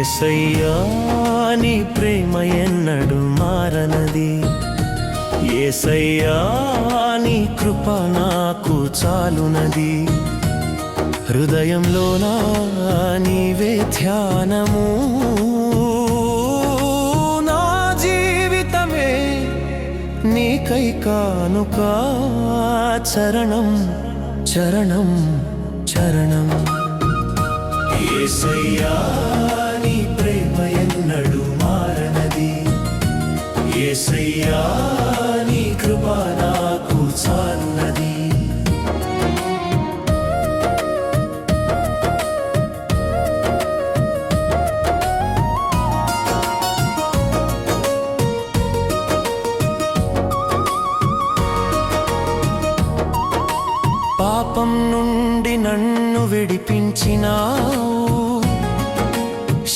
ఏసయ్యా నీ ప్రేమ ఎన్నడు మారనది. ఏసయ్యా నీ కృప నాకు చాలునది. హృదయంలోనా నీవే ధ్యానము. నా జీవితమే నీకై కానుక చరణం చరణం చరణం. ఏసయ్యా ఏసయ్యా నీ కృప నాకు చాలునది పాపం నుండి నన్ను విడిపించినావు.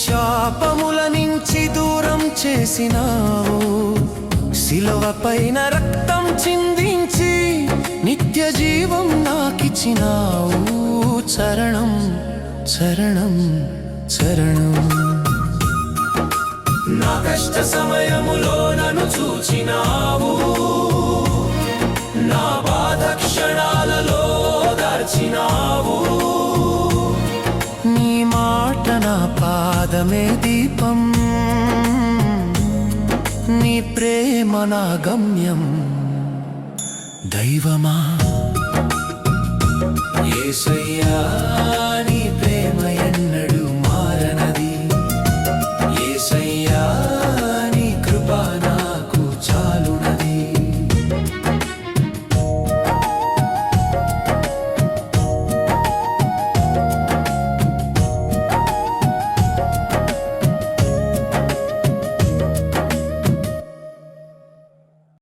శాపముల నుంచి దూరం చేసినావు. శిలవ పైన రక్తం చిందించి నిత్య జీవం నాకిచ్చినావు. చరణం చరణం చరణం. నా కష్ట సమయములో నన్ను చూచినావు. నా బాధ క్షణాలలో దార్చినావు. నీ మాట నా పాదమే దీపం. గమ్యం దైవమా? ఏసయ్యా.